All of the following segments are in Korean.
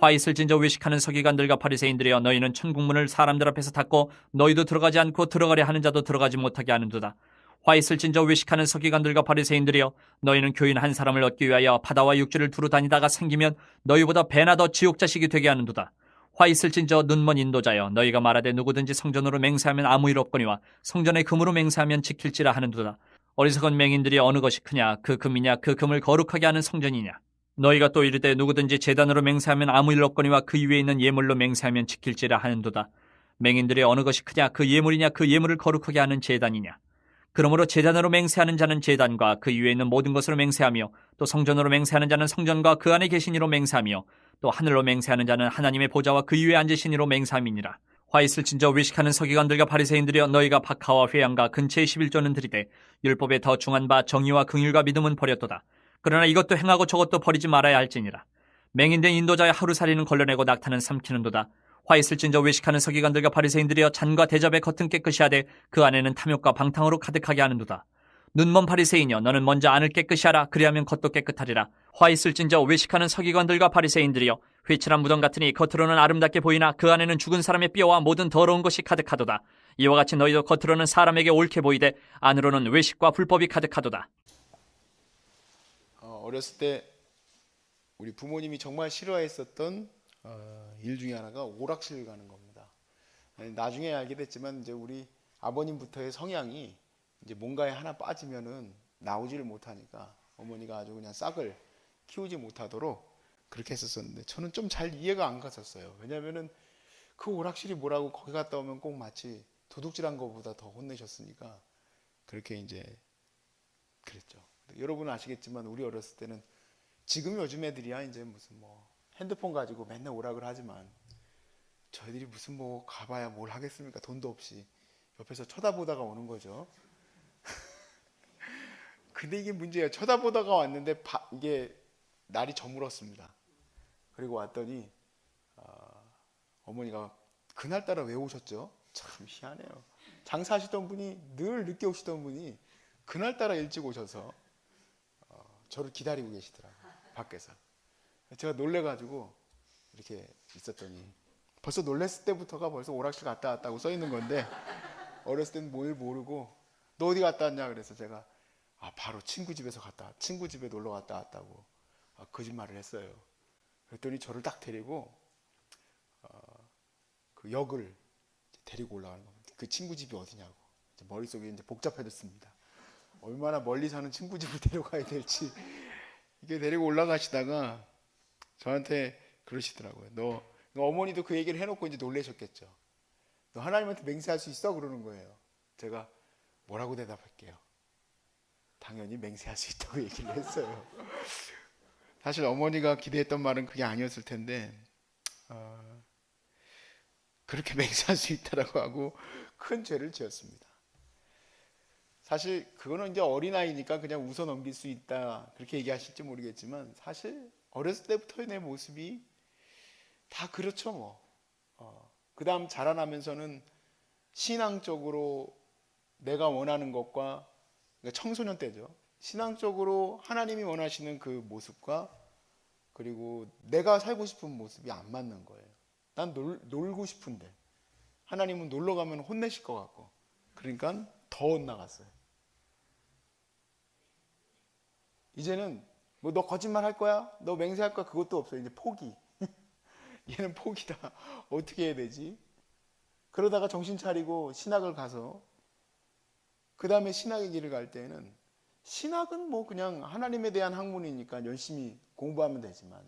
화 있을 진저 외식하는 서기관들과 바리새인들이여 너희는 천국문을 사람들 앞에서 닫고 너희도 들어가지 않고 들어가려 하는 자도 들어가지 못하게 하는도다. 화 있을 진저 외식하는 서기관들과 바리새인들이여 너희는 교인 한 사람을 얻기 위하여 바다와 육지를 두루 다니다가 생기면 너희보다 배나 더 지옥 자식이 되게 하는도다. 화 있을진저 눈먼 인도자여 너희가 말하되 누구든지 성전으로 맹세하면 아무 일 없거니와 성전의 금으로 맹세하면 지킬지라 하는도다. 어리석은 맹인들이 어느 것이 크냐 그 금이냐 그 금을 거룩하게 하는 성전이냐 너희가 또 이르되 누구든지 재단으로 맹세하면 아무 일 없거니와 그 위에 있는 예물로 맹세하면 지킬지라 하는도다. 맹인들이 어느 것이 크냐 그 예물이냐 그 예물을 거룩하게 하는 재단이냐 그러므로 재단으로 맹세하는 자는 재단과 그 위에 있는 모든 것으로 맹세하며 또 성전으로 맹세하는 자는 성전과 그 안에 계신 이로 맹세하며 또 하늘로 맹세하는 자는 하나님의 보좌와 그 위에 앉으신 이로 맹세함이니라. 화 있을 진저 외식하는 서기관들과 바리새인들이여 너희가 박하와 회양과 근처의 11조는 드리되 율법에 더 중한 바 정의와 긍휼과 믿음은 버렸도다. 그러나 이것도 행하고 저것도 버리지 말아야 할지니라. 맹인된 인도자의 하루살이는 걸러내고 낙타는 삼키는도다. 화 있을 진저 외식하는 서기관들과 바리새인들이여 잔과 대접의 겉은 깨끗이 하되 그 안에는 탐욕과 방탕으로 가득하게 하는도다. 눈먼 바리새인이여 너는 먼저 안을 깨끗이 하라 그리하면 겉도 깨끗하리라 화 있을진저 외식하는 서기관들과 바리새인들이여 회칠한 무덤 같으니 겉으로는 아름답게 보이나 그 안에는 죽은 사람의 뼈와 모든 더러운 것이 가득하도다 이와 같이 너희도 겉으로는 사람에게 옳게 보이되 안으로는 외식과 불법이 가득하도다 어, 어렸을 때 우리 부모님이 정말 싫어했었던 어, 일 중에 하나가 오락실 가는 겁니다. 아니, 나중에 알게 됐지만 이제 우리 아버님부터의 성향이 이제 뭔가에 하나 빠지면은 나오지를 못하니까 어머니가 아주 그냥 싹을 키우지 못하도록 그렇게 했었었는데 저는 좀 잘 이해가 안 갔었어요. 왜냐면은 그 오락실이 뭐라고 거기 갔다 오면 꼭 마치 도둑질한 것보다 더 혼내셨으니까 그렇게 이제 그랬죠. 여러분은 아시겠지만 우리 어렸을 때는 지금 요즘 애들이야 이제 무슨 뭐 핸드폰 가지고 맨날 오락을 하지만 저희들이 무슨 뭐 가봐야 뭘 하겠습니까? 돈도 없이 옆에서 쳐다보다가 오는 거죠. 근데 이게 문제예요. 쳐다보다가 왔는데 바- 이게 날이 저물었습니다. 그리고 왔더니 어, 머니가 그날따라 왜 오셨죠? 참 희한해요. 장사하시던 분이 늘 늦게 오시던 분이 그날따라 일찍 오셔서 어, 저를 기다리고 계시더라고요. 밖에서. 제가 놀래가지고 이렇게 있었더니 벌써 놀랬을 때부터가 벌써 오락실 갔다 왔다고 써 있는 건데 어렸을 때는 뭘 모르고 너 어디 갔다 왔냐 그래서 제가 아 바로 친구 집에서 갔다 왔- 친구 집에 놀러 갔다 왔다고 아, 거짓말을 했어요. 그랬더니 저를 딱 데리고 어, 그 역을 데리고 올라가는 겁니다. 그 친구 집이 어디냐고 이제 머릿속에 이제 복잡해졌습니다. 얼마나 멀리 사는 친구 집을 데려가야 될지 이게 데리고 올라가시다가 저한테 그러시더라고요. 너, 너 어머니도 그 얘기를 해놓고 이제 놀라셨겠죠. 너 하나님한테 맹세할 수 있어 그러는 거예요. 제가 뭐라고 대답할게요. 당연히 맹세할 수 있다고 얘기를 했어요. 사실 어머니가 기대했던 말은 그게 아니었을 텐데 어, 그렇게 맹세할 수 있다라고 하고 큰 죄를 지었습니다. 사실 그거는 이제 어린아이니까 그냥 웃어 넘길 수 있다 그렇게 얘기하실지 모르겠지만 사실 어렸을 때부터의 내 모습이 다 그렇죠 뭐. 어, 그 다음 자라나면서는 신앙적으로 내가 원하는 것과 그러니까 청소년 때죠. 신앙적으로 하나님이 원하시는 그 모습과 그리고 내가 살고 싶은 모습이 안 맞는 거예요. 난 놀, 놀고 싶은데 하나님은 놀러 가면 혼내실 것 같고 그러니까 더 혼나갔어요. 이제는 뭐 너 거짓말 할 거야? 너 맹세할 거야? 그것도 없어요. 이제 포기. 얘는 포기다. 어떻게 해야 되지? 그러다가 정신 차리고 신학을 가서 그 다음에 신학의 길을 갈 때는 신학은 뭐 그냥 하나님에 대한 학문이니까 열심히 공부하면 되지만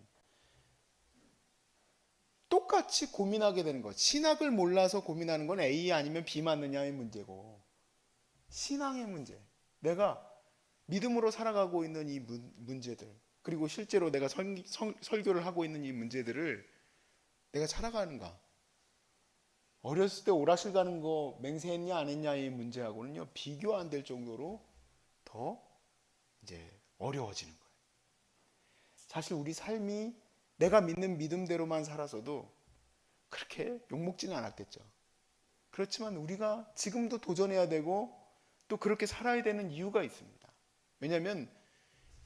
똑같이 고민하게 되는 것. 신학을 몰라서 고민하는 건 A 아니면 B 맞느냐의 문제고 신앙의 문제. 내가 믿음으로 살아가고 있는 이 문, 문제들 그리고 실제로 내가 설, 설, 설교를 하고 있는 이 문제들을 내가 살아가는가 어렸을 때 오락실 가는 거 맹세했냐 안 했냐의 문제하고는요 비교 안 될 정도로 더 이제 어려워지는 거예요. 사실 우리 삶이 내가 믿는 믿음대로만 살아서도 그렇게 욕먹지는 않았겠죠. 그렇지만 우리가 지금도 도전해야 되고 또 그렇게 살아야 되는 이유가 있습니다. 왜냐하면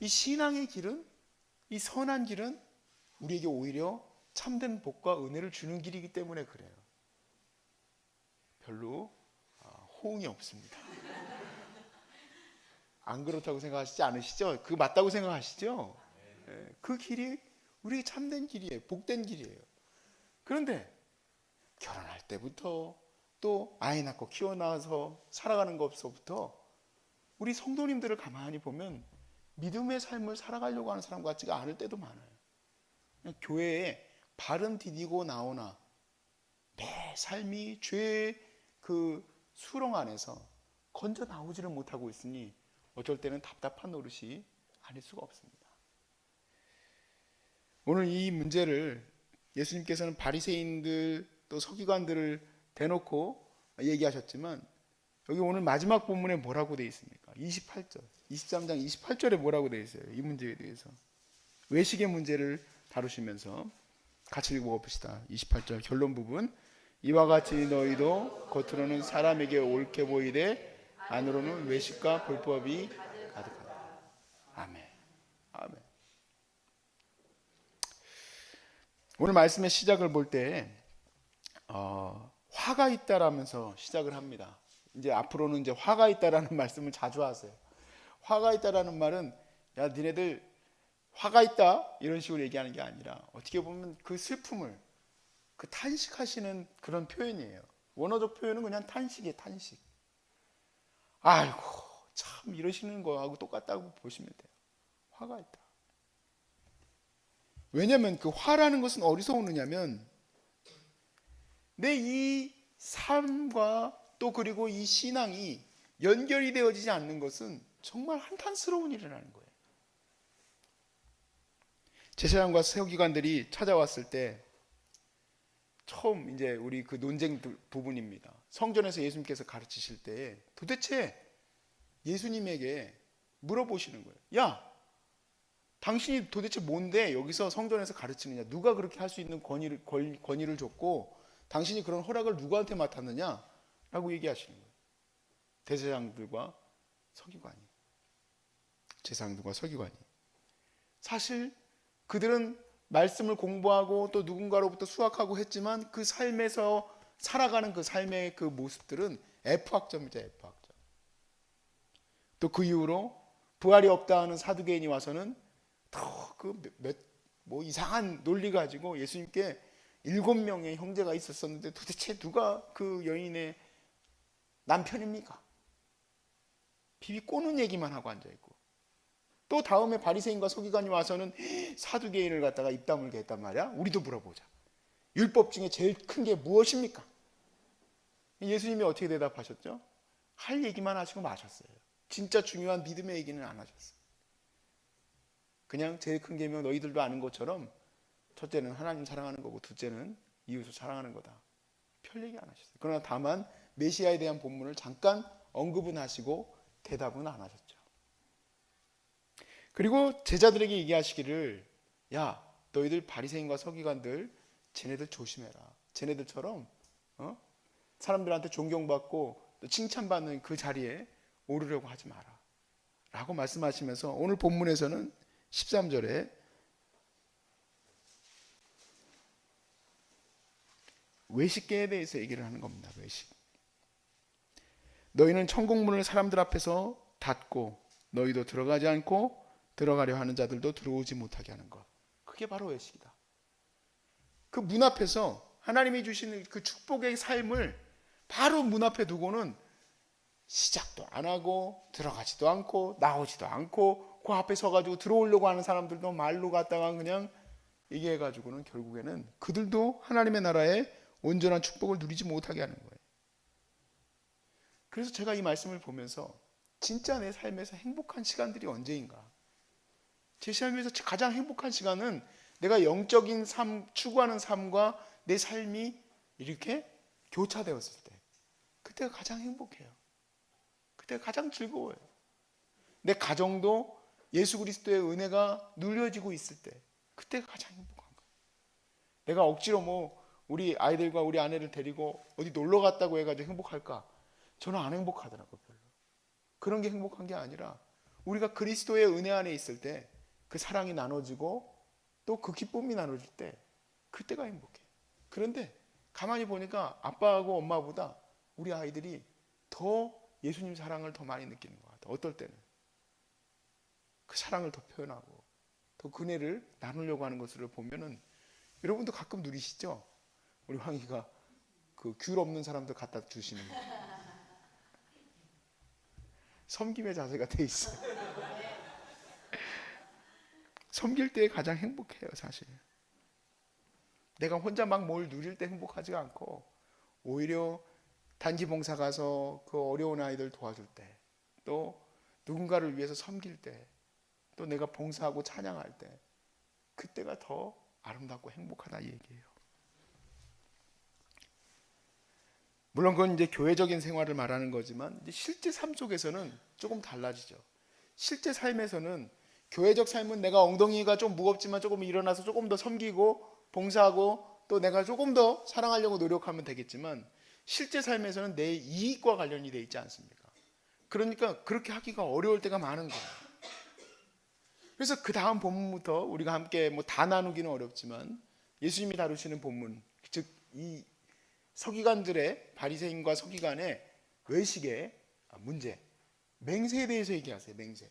이 신앙의 길은 이 선한 길은 우리에게 오히려 참된 복과 은혜를 주는 길이기 때문에 그래요. 별로 아, 호응이 없습니다. 안 그렇다고 생각하시지 않으시죠? 그 맞다고 생각하시죠? 예, 그 길이 우리 참된 길이에요. 복된 길이에요. 그런데 결혼할 때부터 또 아이 낳고 키워 나와서 살아가는 것부터 우리 성도님들을 가만히 보면 믿음의 삶을 살아가려고 하는 사람 같지가 않을 때도 많아요. 교회에 발은 디디고 나오나 내 삶이 죄의 그 수렁 안에서 건져 나오지를 못하고 있으니 어쩔 때는 답답한 노릇이 아닐 수가 없습니다. 오늘 이 문제를 예수님께서는 바리새인들 또 서기관들을 대놓고 얘기하셨지만 여기 오늘 마지막 본문에 뭐라고 되어 있습니까? 28절, 23장 28절에 뭐라고 되어 있어요? 이 문제에 대해서 외식의 문제를 다루시면서 같이 읽어봅시다. 28절 결론 부분 이와 같이 너희도 겉으로는 사람에게 옳게 보이되 안으로는 외식과 불법이 가득하다. 아멘. 아멘. 오늘 말씀의 시작을 볼때 어, 화가 있다라면서 시작을 합니다. 이제 앞으로는 이제 화가 있다라는 말씀을 자주 하세요. 화가 있다라는 말은 야 니네들 화가 있다 이런 식으로 얘기하는 게 아니라 어떻게 보면 그 슬픔을 그 탄식하시는 그런 표현이에요. 원어적 표현은 그냥 탄식이에요, 탄식. 아이고 참 이러시는 거하고 똑같다고 보시면 돼요. 화가 있다. 왜냐하면 그 화라는 것은 어디서 오느냐면 내 이 삶과 또 그리고 이 신앙이 연결이 되어지지 않는 것은 정말 한탄스러운 일이라는 거예요. 제사장과 세우기관들이 찾아왔을 때 처음 이제 우리 그 논쟁 부- 부분입니다. 성전에서 예수님께서 가르치실 때 도대체 예수님에게 물어보시는 거예요. 야, 당신이 도대체 뭔데 여기서 성전에서 가르치느냐? 누가 그렇게 할 수 있는 권위를, 권- 권위를 줬고 당신이 그런 허락을 누구한테 맡았느냐? 라고 얘기하시는 거예요. 대제장들과 서기관이. 제사장들과 서기관이. 사실 그들은 말씀을 공부하고 또 누군가로부터 수학하고 했지만 그 삶에서 살아가는 그 삶의 그 모습들은 F학점이죠, F학점. 또 그 이후로 부활이 없다 하는 사두개인이 와서는 더그몇뭐 이상한 논리 가지고 예수님께 일곱 명의 형제가 있었었는데 도대체 누가 그 여인의 남편입니까? 비비 꼬는 얘기만 하고 앉아 있고 또 다음에 바리새인과 서기관이 와서는 사두개인을 갖다가 입 다물게 했단 말이야. 우리도 물어보자. 율법 중에 제일 큰 게 무엇입니까? 예수님이 어떻게 대답하셨죠? 할 얘기만 하시고 마셨어요. 진짜 중요한 믿음의 얘기는 안 하셨어요. 그냥 제일 큰 계명 너희들도 아는 것처럼 첫째는 하나님 사랑하는 거고 둘째는 이웃을 사랑하는 거다. 별 얘기 안 하셨어요. 그러나 다만 메시아에 대한 본문을 잠깐 언급은 하시고 대답은 안 하셨죠. 그리고 제자들에게 얘기하시기를 야 너희들 바리새인과 서기관들 쟤네들 조심해라. 쟤네들처럼 어? 사람들한테 존경받고 또 칭찬받는 그 자리에 오르려고 하지 마라. 라고 말씀하시면서 오늘 본문에서는 13절에 외식계에 대해서 얘기를 하는 겁니다. 외식. 너희는 천국문을 사람들 앞에서 닫고 너희도 들어가지 않고 들어가려 하는 자들도 들어오지 못하게 하는 것. 그게 바로 외식이다. 그 문 앞에서 하나님이 주시는 그 축복의 삶을 바로 문 앞에 두고는 시작도 안 하고 들어가지도 않고 나오지도 않고 그 앞에 서가지고 들어오려고 하는 사람들도 말로 갖다가 그냥 얘기해가지고는 결국에는 그들도 하나님의 나라의 온전한 축복을 누리지 못하게 하는 거예요. 그래서 제가 이 말씀을 보면서 진짜 내 삶에서 행복한 시간들이 언제인가? 제 삶에서 가장 행복한 시간은 내가 영적인 삶, 추구하는 삶과 내 삶이 이렇게 교차되었을 때. 그때가 가장 행복해요. 그때가 가장 즐거워요. 내 가정도 예수 그리스도의 은혜가 눌려지고 있을 때. 그때가 가장 행복한 거예요. 내가 억지로 뭐 우리 아이들과 우리 아내를 데리고 어디 놀러 갔다고 해가지고 행복할까? 저는 안 행복하더라고요, 별로. 그런 게 행복한 게 아니라 우리가 그리스도의 은혜 안에 있을 때 그 사랑이 나눠지고 또 그 기쁨이 나눠질 때 그때가 행복해. 그런데 가만히 보니까 아빠하고 엄마보다 우리 아이들이 더 예수님 사랑을 더 많이 느끼는 것 같아. 어떨 때는 그 사랑을 더 표현하고 더 그네를 나누려고 하는 것을 보면은 여러분도 가끔 누리시죠? 우리 황희가 그 귤 없는 사람들 갖다 주시는 거. 섬김의 자세가 돼 있어. 섬길 때 가장 행복해요, 사실. 내가 혼자 막 뭘 누릴 때 행복하지가 않고 오히려 단기 봉사 가서 그 어려운 아이들 도와줄 때, 또 누군가를 위해서 섬길 때, 또 내가 봉사하고 찬양할 때, 그때가 더 아름답고 행복하다 이 얘기예요. 물론 그건 이제 교회적인 생활을 말하는 거지만 실제 삶 속에서는 조금 달라지죠. 실제 삶에서는 교회적 삶은 내가 엉덩이가 좀 무겁지만 조금 일어나서 조금 더 섬기고 봉사하고 또 내가 조금 더 사랑하려고 노력하면 되겠지만 실제 삶에서는 내 이익과 관련이 돼 있지 않습니까? 그러니까 그렇게 하기가 어려울 때가 많은 거예요. 그래서 그 다음 본문부터 우리가 함께 뭐 다 나누기는 어렵지만 예수님이 다루시는 본문 즉 이 서기관들의 바리새인과 서기관의 외식의 문제 맹세에 대해서 얘기하세요. 맹세.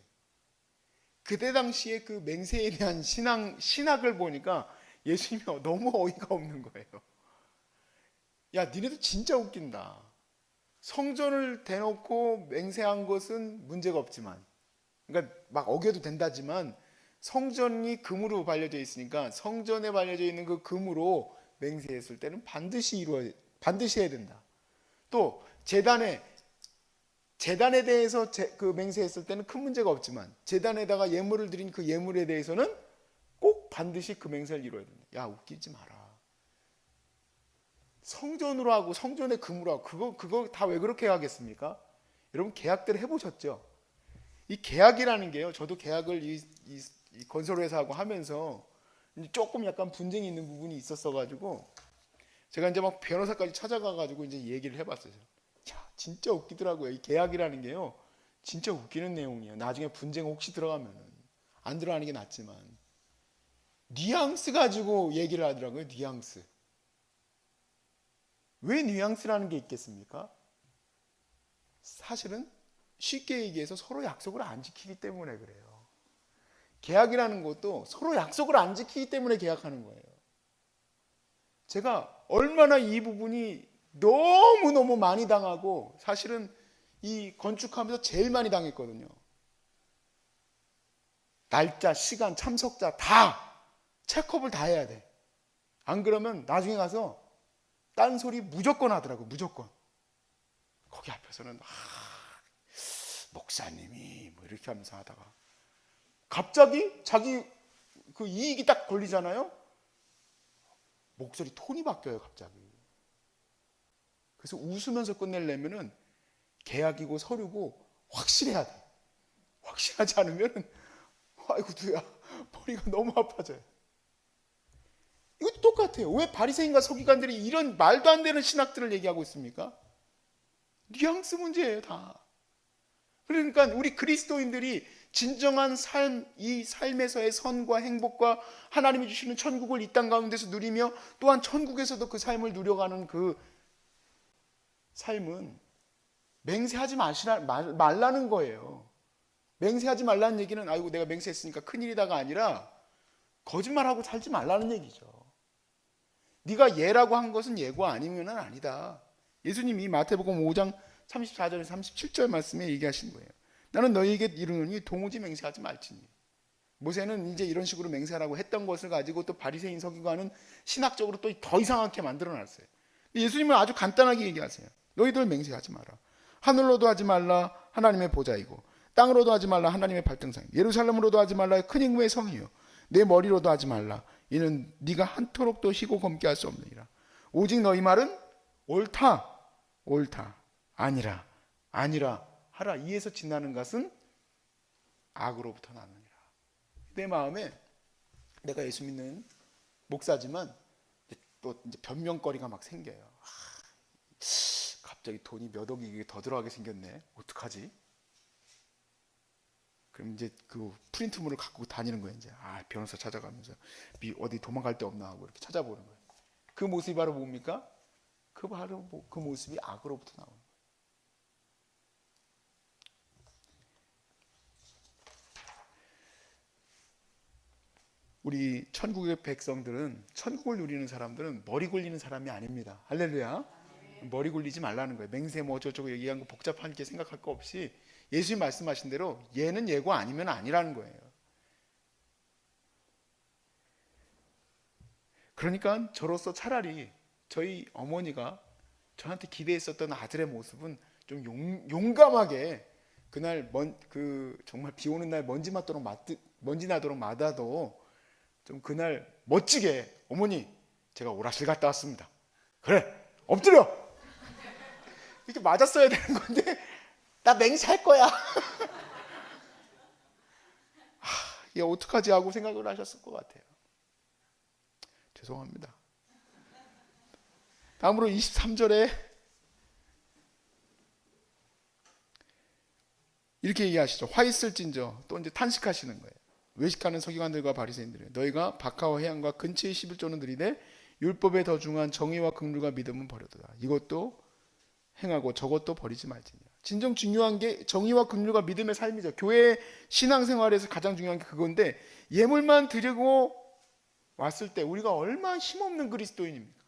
그때 당시에 그 맹세에 대한 신앙 신학을 보니까 예수님이 너무 어이가 없는 거예요. 야, 니네도 진짜 웃긴다. 성전을 대놓고 맹세한 것은 문제가 없지만, 그러니까 막 어겨도 된다지만 성전이 금으로 발려져 있으니까 성전에 발려져 있는 그 금으로 맹세했을 때는 반드시 이루어 반드시 해야 된다. 또 재단에 재단에 대해서 제- 그 맹세했을 때는 큰 문제가 없지만 재단에다가 예물을 드린 그 예물에 대해서는 꼭 반드시 그 맹세를 이루어야 된다. 야 웃기지 마라. 성전으로 하고 성전의 금으로 하고 그거 그거 다 왜 그렇게 하겠습니까? 여러분 계약들 해보셨죠? 이 계약이라는 게요. 저도 계약을 이, 이, 이 건설회사하고 하면서 조금 약간 분쟁이 있는 부분이 있었어 가지고 제가 이제 막 변호사까지 찾아가 가지고 이제 얘기를 해봤어요. 야, 진짜 웃기더라고요. 이 계약이라는 게요. 진짜 웃기는 내용이에요. 나중에 분쟁 혹시 들어가면은 안 들어가는 게 낫지만 뉘앙스 가지고 얘기를 하더라고요. 뉘앙스. 왜 뉘앙스라는 게 있겠습니까? 사실은 쉽게 얘기해서 서로 약속을 안 지키기 때문에 그래요. 계약이라는 것도 서로 약속을 안 지키기 때문에 계약하는 거예요. 제가 얼마나 이 부분이 너무너무 많이 당하고 사실은 이 건축하면서 제일 많이 당했거든요. 날짜, 시간, 참석자 다 체크업을 다 해야 돼. 안 그러면 나중에 가서 딴 소리 무조건 하더라고, 무조건. 거기 앞에서는 아, 목사님이 뭐 이렇게 하면서 하다가 갑자기 자기 그 이익이 딱 걸리잖아요. 목소리 톤이 바뀌어요, 갑자기. 그래서 웃으면서 끝내려면은 계약이고 서류고 확실해야 돼. 확실하지 않으면은 아이고 두야 머리가 너무 아파져요. 이것도 똑같아요. 왜 바리새인과 서기관들이 이런 말도 안 되는 신학들을 얘기하고 있습니까? 뉘앙스 문제예요, 다. 그러니까 우리 그리스도인들이 진정한 삶, 이 삶에서의 선과 행복과 하나님이 주시는 천국을 이 땅 가운데서 누리며 또한 천국에서도 그 삶을 누려가는 그 삶은 맹세하지 마시라, 말, 말라는 거예요. 맹세하지 말라는 얘기는 아이고 내가 맹세했으니까 큰일이다가 아니라 거짓말하고 살지 말라는 얘기죠. 네가 예라고 한 것은 예고 아니면 아니다. 예수님이 마태복음 5장 34절에서 37절 말씀에 얘기하신 거예요. 나는 너희에게 이르노니 동우지 맹세하지 말지니. 모세는 이제 이런 식으로 맹세하라고 했던 것을 가지고 또 바리새인 서기관은 신학적으로 또 더 이상하게 만들어 놨어요. 예수님은 아주 간단하게 얘기하세요. 너희들 맹세하지 마라. 하늘로도 하지 말라 하나님의 보좌이고 땅으로도 하지 말라 하나님의 발등상. 예루살렘으로도 하지 말라 큰 인구의 성이요. 내 머리로도 하지 말라. 이는 네가 한토록도 희고 검게 할 수 없느니라. 오직 너희 말은 옳다. 옳다. 아니라. 아니라 하라. 이에서 지나는 것은 악으로부터 나느니라. 내 마음에 내가 예수 믿는 목사지만 또 이제 변명거리가 막 생겨요. 아, 갑자기 돈이 몇 억이 더 들어가게 생겼네. 어떡하지? 그럼 이제 그 프린트물을 갖고 다니는 거예요. 이제 아 변호사 찾아가면서 미- 어디 도망갈 데 없나 하고 이렇게 찾아보는 거예요. 그 모습이 바로 뭡니까? 그 바로 뭐- 그 모습이 악으로부터 나오는 거예요. 우리 천국의 백성들은 천국을 누리는 사람들은 머리 굴리는 사람이 아닙니다. 할렐루야. 머리 굴리지 말라는 거예요. 맹세 뭐 어쩌고 얘기한 거 복잡한 게 생각할 거 없이 예수님 말씀하신 대로 얘는 얘고 아니면 아니라는 거예요. 그러니까 저로서 차라리 저희 어머니가 저한테 기대했었던 아들의 모습은 좀 용, 용감하게 그날 먼, 그 정말 비 오는 날 먼지 맞도록 맞, 먼지 나도록 맞아도 좀 그날 멋지게 어머니 제가 오락실 갔다 왔습니다. 그래 엎드려 이렇게 맞았어야 되는 건데 나 맹세할 거야. 하, 이게 어떡하지 하고 생각을 하셨을 것 같아요. 죄송합니다. 다음으로 23절에 이렇게 얘기하시죠. 화 있을진저 또 이제 탄식하시는 거예요. 외식하는 서기관들과 바리새인들이 너희가 박하와 해안과 근처의 11조는 들이되 율법에 더 중한 정의와 긍휼과 믿음은 버려두라. 이것도 행하고 저것도 버리지 말지니라. 진정 중요한 게 정의와 긍휼과 믿음의 삶이죠. 교회 신앙생활에서 가장 중요한 게 그건데 예물만 드리고 왔을 때 우리가 얼마나 힘없는 그리스도인입니까?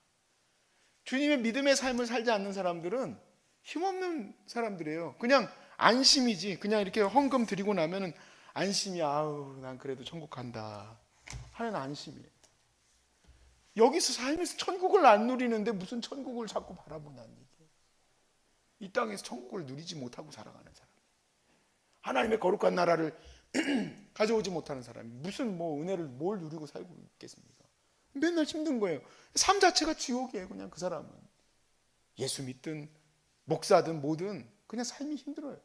주님의 믿음의 삶을 살지 않는 사람들은 힘없는 사람들이에요. 그냥 안심이지. 그냥 이렇게 헌금 드리고 나면은 안심이 아우 난 그래도 천국 간다 하는 안심이에요. 여기서 살면서 천국을 안 누리는데 무슨 천국을 자꾸 얘기예요. 이 땅에서 천국을 누리지 못하고 살아가는 사람. 하나님의 거룩한 나라를 가져오지 못하는 사람이 무슨 뭐 은혜를 뭘 누리고 살고 있겠습니까? 맨날 힘든 거예요. 삶 자체가 지옥이에요. 그냥 그 사람은 예수 믿든 목사든 뭐든 그냥 삶이 힘들어요.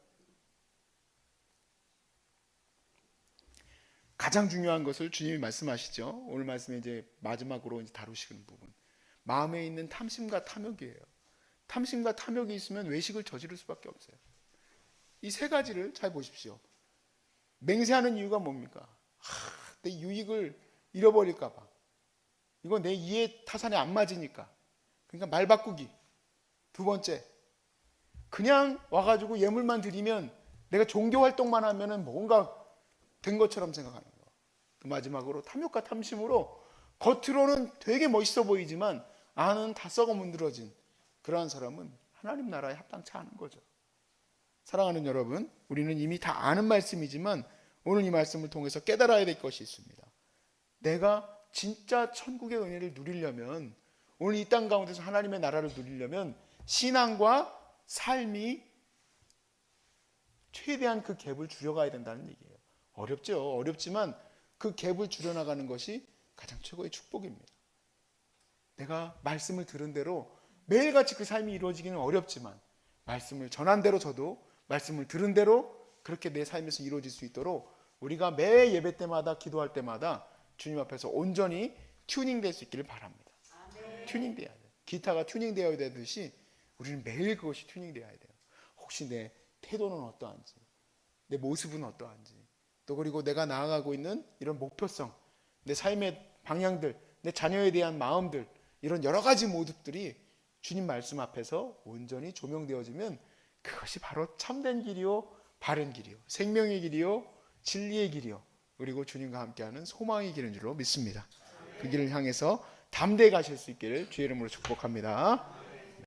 가장 중요한 것을 주님이 말씀하시죠. 오늘 말씀에 이제 마지막으로 이제 다루시는 부분. 마음에 있는 탐심과 탐욕이에요. 탐심과 탐욕이 있으면 외식을 저지를 수밖에 없어요. 이 세 가지를 잘 보십시오. 맹세하는 이유가 뭡니까? 하, 내 유익을 잃어버릴까 봐. 이거 내 이해 타산에 안 맞으니까. 그러니까 말 바꾸기. 두 번째. 그냥 와가지고 예물만 드리면 내가 종교 활동만 하면은 뭔가 된 것처럼 생각하는 거. 또 마지막으로 탐욕과 탐심으로 겉으로는 되게 멋있어 보이지만 안은 다 썩어 문드러진 그러한 사람은 하나님 나라에 합당치 않은 거죠. 사랑하는 여러분, 우리는 이미 다 아는 말씀이지만 오늘 이 말씀을 통해서 깨달아야 될 것이 있습니다. 내가 진짜 천국의 은혜를 누리려면 오늘 이 땅 가운데서 하나님의 나라를 누리려면 신앙과 삶이 최대한 그 갭을 줄여가야 된다는 얘기예요. 어렵죠. 어렵지만 그 갭을 줄여나가는 것이 가장 최고의 축복입니다. 내가 말씀을 들은 대로 매일같이 그 삶이 이루어지기는 어렵지만 말씀을 전한 대로 저도 말씀을 들은 대로 그렇게 내 삶에서 이루어질 수 있도록 우리가 매 예배 때마다 기도할 때마다 주님 앞에서 온전히 튜닝될 수 있기를 바랍니다. 튜닝돼야 돼요. 기타가 튜닝되어야 되듯이 우리는 매일 그것이 튜닝돼야 돼요. 혹시 내 태도는 어떠한지, 내 모습은 어떠한지, 또 그리고 내가 나아가고 있는 이런 목표성, 내 삶의 방향들, 내 자녀에 대한 마음들, 이런 여러 가지 모습들이 주님 말씀 앞에서 온전히 조명되어지면 그것이 바로 참된 길이요, 바른 길이요, 생명의 길이요, 진리의 길이요, 그리고 주님과 함께하는 소망의 길인 줄로 믿습니다. 그 길을 향해서 담대히 가실 수 있기를 주의 이름으로 축복합니다.